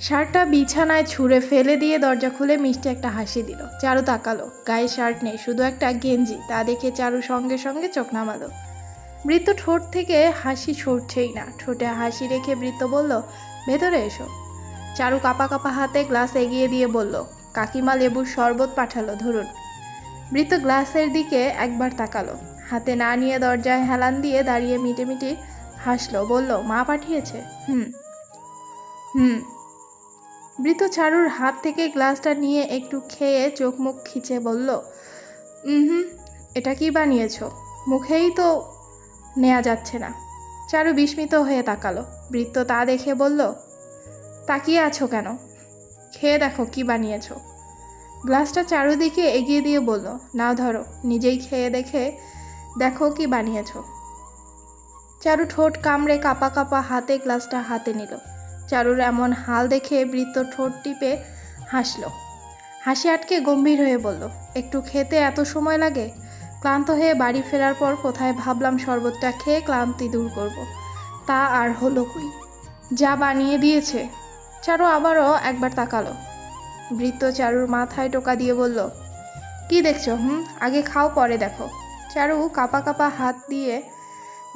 শার্টটা বিছানায় ছুঁড়ে ফেলে দিয়ে দরজা খুলে মিষ্টি একটা হাসি দিল। চারু তাকালো। গায়ে শার্ট নেই, শুধু একটা গেঞ্জি। তা দেখে চারু সঙ্গে সঙ্গে চোখ নামালো। বৃত্ত ঠোঁট থেকে হাসি ছড়ছেই না। ঠোঁটে হাসি রেখে বৃত্ত বলল, ভেতরে এসো। চারু কাপা কাপা হাতে গ্লাস এগিয়ে দিয়ে বলল, কাকিমা লেবুর শরবত পাঠালো, ধরুন। বৃত্ত গ্লাসের দিকে একবার তাকালো। হাতে না নিয়ে দরজায় হেলান দিয়ে দাঁড়িয়ে মিটে মিটি হাসলো, বলল, মা পাঠিয়েছে? হুম। হুম। বৃত চারুর হাত থেকে গ্লাসটা নিয়ে একটু খেয়ে চোখ মুখ খিচে বলল হুম এটা কি বানিয়েছো? মুখেই তো নেওয়া যাচ্ছে না। চারু বিস্মিত হয়ে তাকালো। বৃত্ত তা দেখে বলল, তাকিয়ে আছো কেন? খেয়ে দেখো কি বানিয়েছো? গ্লাসটা চারুদিকে এগিয়ে দিয়ে বলল, নাও ধরো, নিজেই খেয়ে দেখে দেখো কি বানিয়েছো। চারু ঠোঁট কামড়ে কাপা কাপা হাতে গ্লাসটা হাতে নিল। চারুর এমন হাল দেখে বৃত্ত ঠোঁট টিপে হাসলো। হাসি আটকে গম্ভীর হয়ে বলল, একটু খেতে এত সময় লাগে? ক্লান্ত হয়ে বাড়ি ফেরার পর কোথায় ভাবলাম শরবতটা খেয়ে ক্লান্তি দূর করব। তা আর হলো কই? যা বানিয়ে দিয়েছে। চারু আবারও একবার তাকালো। বৃত্ত চারুর মাথায় টোকা দিয়ে বলল, কি দেখছ, হুম? আগে খাও, পরে দেখো। চারু কাপা কাপা হাত দিয়ে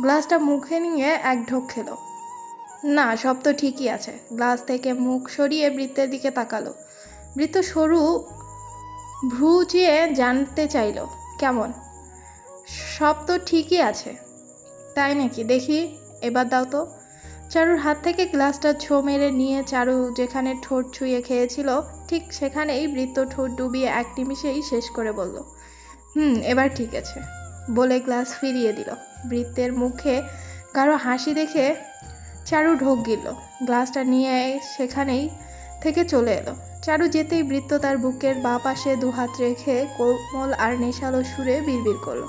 গ্লাসটা মুখে নিয়ে এক ঢোক খেলো। না, সব তো ঠিকই আছে। গ্লাস থেকে মুখ সরিয়ে বৃত্তের দিকে তাকালো। বৃত্ত সরু, ভ্রু চেয়ে জানতে চাইলো, কেমন? সব তো ঠিকই আছে। তাই নাকি? দেখি, এবার দাও তো। চারুর হাত থেকে গ্লাসটা ছো মেরে নিয়ে চারু যেখানে ঠোঁট ছুঁয়ে খেয়েছিল, ঠিক সেখানেই বৃত্ত ঠোঁট ডুবিয়ে এক নিমিষেই শেষ করে বলল, হুম, এবার ঠিক আছে। বলে গ্লাস ফিরিয়ে দিল। বৃত্তের মুখে কারও হাসি দেখে চারু ঢোক গিল গ্লাসটা নিয়ে সেখানেই থেকে চলে এলো। চারু যেতেই বৃত্ত তার বুকের বাঁ পাশে দু হাত রেখে কোমল আর নেশালো সুরে বিড়বিড় করল।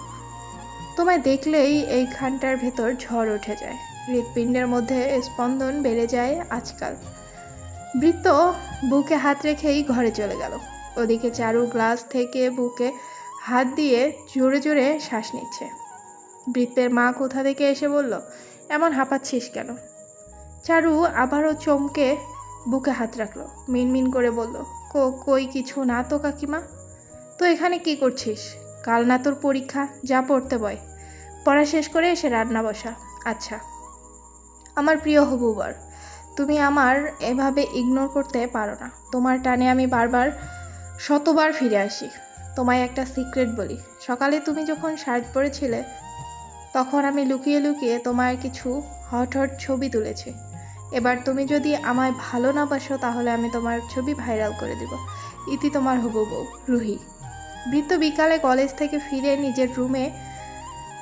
তোমায় দেখলেই এইখানটার ভেতর ঝড় উঠে যায়। হৃৎপিণ্ডের মধ্যে স্পন্দন বেড়ে যায় আজকাল। বৃত্ত বুকে হাত রেখেই ঘরে চলে গেল। ওদিকে চারু গ্লাস থেকে বুকে হাত দিয়ে জোরে জোরে শ্বাস নিচ্ছে। বৃত্তের মা কোথা থেকে এসে বলল, এমন হাঁপাচ্ছিস কেন? চারু আবারও চমকে বুকে হাত রাখল, মিনমিন করে বলল, কো, কই কিছু না তো কাকিমা? তো এখানে কি করছিস? কাল না তোর পরীক্ষা, যা পড়তে বয়। পড়া শেষ করে এসে রান্না বসা। আচ্ছা আমার প্রিয় হবু বর তুমি আমার এভাবে ইগনোর করতে পারো না। তোমার টানে আমি বারবার, শতবার ফিরে আসি। তোমায় একটা সিক্রেট বলি। সকালে তুমি যখন শার্ট পরেছিলে, তখন আমি লুকিয়ে লুকিয়ে তোমার কিছু হট হট ছবি তুলেছি। এবার তুমি যদি আমায় ভালো না বাসো, তাহলে আমি তোমার ছবি ভাইরাল করে দেব। ইতি তোমার হবু বউ, রুহি। বৃত্ত বিকালে কলেজ থেকে ফিরে নিজের রুমে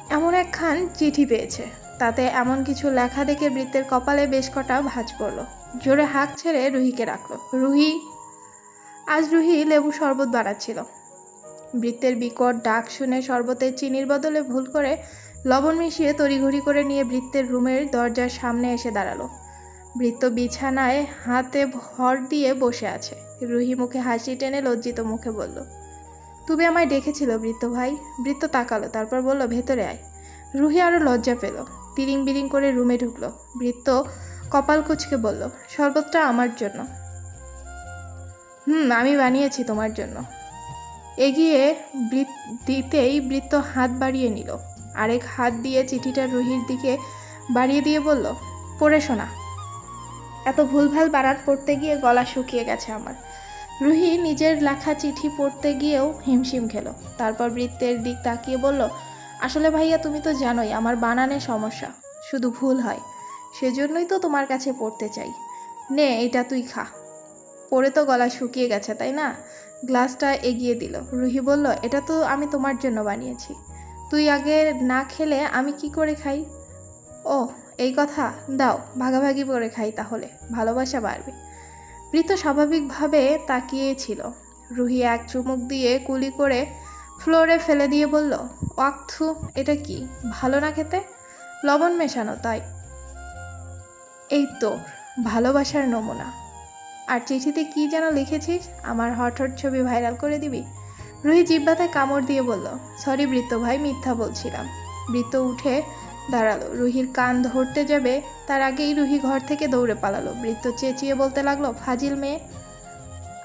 এমন একখান চিঠি পেয়েছে। তাতে এমন কিছু লেখা দেখে বৃত্তের কপালে বেশ কটা ভাঁজ পড়ল। জোরে হাঁক ছেড়ে রুহিকে রাখল। রুহি, আজ রুহি লেবু শরবত বানাচ্ছিল। বৃত্তের বিকট ডাক শুনে শরবতের চিনির বদলে ভুল করে লবণ মিশিয়ে তড়িঘড়ি করে নিয়ে বৃত্তের রুমের দরজার সামনে এসে দাঁড়াল। বৃত্ত বিছানায় হাতে ভর দিয়ে বসে আছে। রুহি মুখে হাসি টেনে লজ্জিত মুখে বলল, তুমি আমায় ডেকেছিল বৃত্ত ভাই। বৃত্ত তাকালো, তারপর বলল, ভেতরে আয়। রুহি আরও লজ্জা পেল তিরিং বিরিং করে রুমে ঢুকলো। বৃত্ত কপাল কুচকে বলল, শরবতটা আমার জন্য। হুম, আমি বানিয়েছি তোমার জন্য। এগিয়ে দিতেই বৃত্ত হাত বাড়িয়ে নিল। আরেক হাত দিয়ে চিঠিটা রুহির দিকে বাড়িয়ে দিয়ে বলল, পড়ে শোনা। এত ভুলভাল বানান পড়তে গিয়ে গলা শুকিয়ে গেছে আমার। রুহি নিজের লেখা চিঠি পড়তে গিয়েও হিমশিম খেলো। তারপর বৃত্তের দিক তাকিয়ে বলল, আসলে ভাইয়া, তুমি তো জানোই আমার বানানে সমস্যা, শুধু ভুল হয়। সেজন্যই তো তোমার কাছে পড়তে চাই। নে, এটা তুই খা। পড়ে তো গলা শুকিয়ে গেছে, তাই না? গ্লাসটা এগিয়ে দিল। রুহি বলল, এটা তো আমি তোমার জন্য বানিয়েছি। তুই আগে না খেলে আমি কি করে খাই? ও এই কথা? দাও, ভাগাভাগি করে খাই তাহলে। ভালোবাসা বাড়বে। বৃত স্বাভাবিকভাবে তাকিয়েছিল। রুহি এক চুমুক দিয়ে কুলি করে ফ্লোরে ফেলে দিয়ে বলল ওয়াকথু এটা কি? ভালো না খেতে? লবণ মেশানো, তাই। এই তো, ভালোবাসার নমুনা। আর চিঠিতে কি যেন লিখেছিস? আমার হট হট ছবি ভাইরাল করে দিবি? রুহি জিব্বাতে কামড় দিয়ে বলল, সরি বৃত্ত ভাই, মিথ্যা বলছিলাম। বৃত্ত উঠে দাঁড়াল। রুহির কান ধরতে যাবে, তার আগেই রুহি ঘর থেকে দৌড়ে পালালো। বৃত্ত চেঁচিয়ে বলতে লাগল, ফাজিল মেয়ে,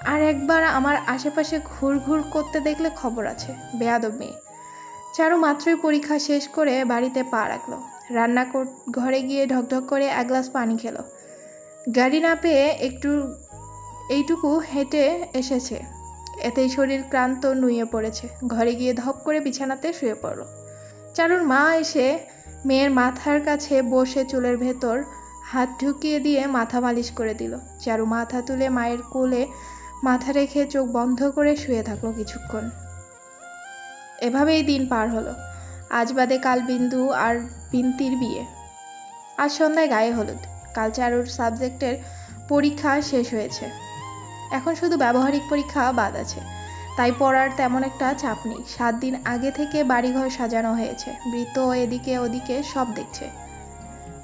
আর একবার আমার আশেপাশে ঘুর ঘুর করতে দেখলে খবর আছে। বেয়াদব মেয়ে। চারু মাত্রই পরীক্ষা শেষ করে বাড়িতে পা রাখল। রান্না ঘরে গিয়ে ঢকঢক করে এক গ্লাস পানি খেলো। গাড়ি না পেয়ে একটু, এইটুকু হেঁটে এসেছে। এতেই শরীর ক্লান্ত নুয়ে পড়েছে। ঘরে গিয়ে ধপ করে বিছানাতে শুয়ে পড়ল। চারুর মা এসে মেয়ের মাথার কাছে বসে চুলের ভেতর হাত ঢুকিয়ে দিয়ে মাথা মালিশ করে দিল। চারু মাথা তুলে মায়ের কোলে মাথা রেখে চোখ বন্ধ করে শুয়ে থাকল কিছুক্ষণ। এভাবেই দিন পার হলো। আজ বাদে কাল বিন্দু আর বিন্তির বিয়ে। আজ সন্ধ্যায় গায়ে হলুদ। কাল চারুর সাবজেক্টের পরীক্ষা শেষ হয়েছে। এখন শুধু ব্যবহারিক পরীক্ষা বাদ আছে। তাই পড়ার তেমন একটা চাপ নেই। সাত দিন আগে থেকে বাড়িঘর সাজানো হয়েছে। বৃত্ত এদিকে ওদিকে সব দেখছে।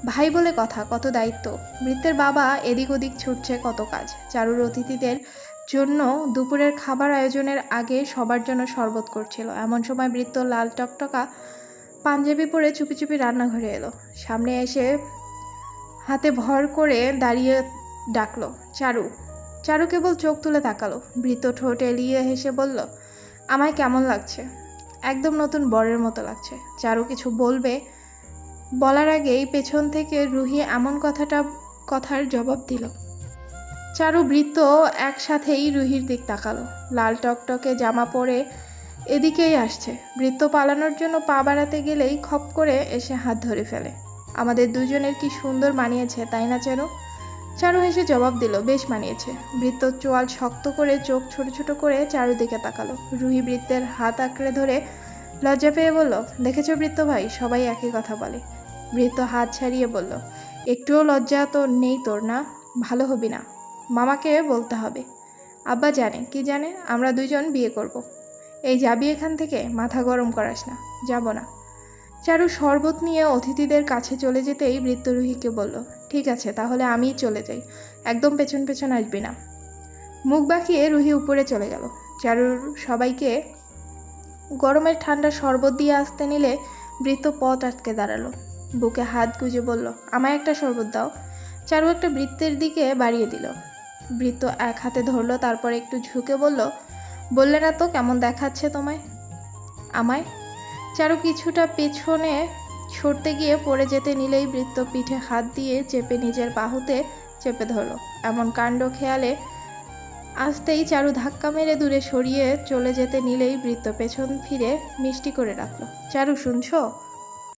ভাই বলে কথা, কত দায়িত্ব। বৃত্তের বাবা এদিক ওদিক ছুটছে কত কাজ। চারুর অতিথিদের জন্য দুপুরের খাবার আয়োজনের আগে সবার জন্য শরবত করছিল। এমন সময় বৃত্ত লাল টকটকা পাঞ্জাবি পরে চুপি চুপি রান্নাঘরে এলো। সামনে এসে হাতে ভর করে দাঁড়িয়ে ডাকলো, চারু চারু কেবল চোখ তুলে তাকালো। বৃত্ত ঠোঁট এলিয়ে হেসে বলল, আমায় কেমন লাগছে? একদম নতুন বরের মতো লাগছে। চারু, কিছু বলবে? বলার আগেই পেছন থেকে রুহি এমন কথাটা, কথার জবাব দিল। চারু বৃত্ত একসাথেই রুহির দিক তাকালো। লাল টকটকে জামা পরে এদিকেই আসছে। বৃত্ত পালানোর জন্য পা বাড়াতে গেলেই খপ করে এসে হাত ধরে ফেলে। আমাদের দুজনের কি সুন্দর মানিয়েছে, তাই না, চারু? চারু হেসে জবাব দিল, বেশ মানিয়েছে। বৃত্ত চোয়াল শক্ত করে চোখ ছোট ছোট করে চারুদিকে তাকালো। রুহি বৃত্তের হাত আঁকড়ে ধরে লজ্জা পেয়ে বলল, দেখেছ বৃত্ত ভাই, সবাই একই কথা বলে। বৃত্ত হাত ছাড়িয়ে বলল, একটুও লজ্জা তো নেই তোর না, ভালো হবি না। মামাকে বলতে হবে। আব্বা জানে, কি জানে, আমরা দুইজন বিয়ে করব। এই যাবি এখান থেকে, মাথা গরম করাস না, যাব না। চারু শরবত নিয়ে অতিথিদের কাছে চলে যেতেই বৃত্ত রুহিকে বলল, ঠিক আছে, তাহলে আমিই চলে যাই। একদম পেছন পেছন আসবি না। মুখ বাঁকিয়ে রুহি উপরে চলে গেল। চারুর সবাইকে গরমের ঠান্ডা শরবত দিয়ে আসতে নিলে বৃত্ত পথ আটকে দাঁড়াল। বুকে হাত গুজে বলল, আমায় একটা শরবত দাও। চারু একটা বৃত্তের দিকে বাড়িয়ে দিল। বৃত্ত এক হাতে ধরলো, তারপর একটু ঝুঁকে বলল, বললে না তো, কেমন দেখাচ্ছে তোমায়? আমায়? চারু কিছুটা পেছনে ছড়তে গিয়ে পড়ে যেতে নিলেই বৃত্ত পিঠে হাত দিয়ে চেপে নিজের বাহুতে চেপে ধরল। এমন কাণ্ড খেয়ালে আসতেই চারু ধাক্কা মেরে দূরে সরিয়ে চলে যেতে নিলেই বৃত্ত পেছন ফিরে মিষ্টি করে রাখল। চারু, শুনছো?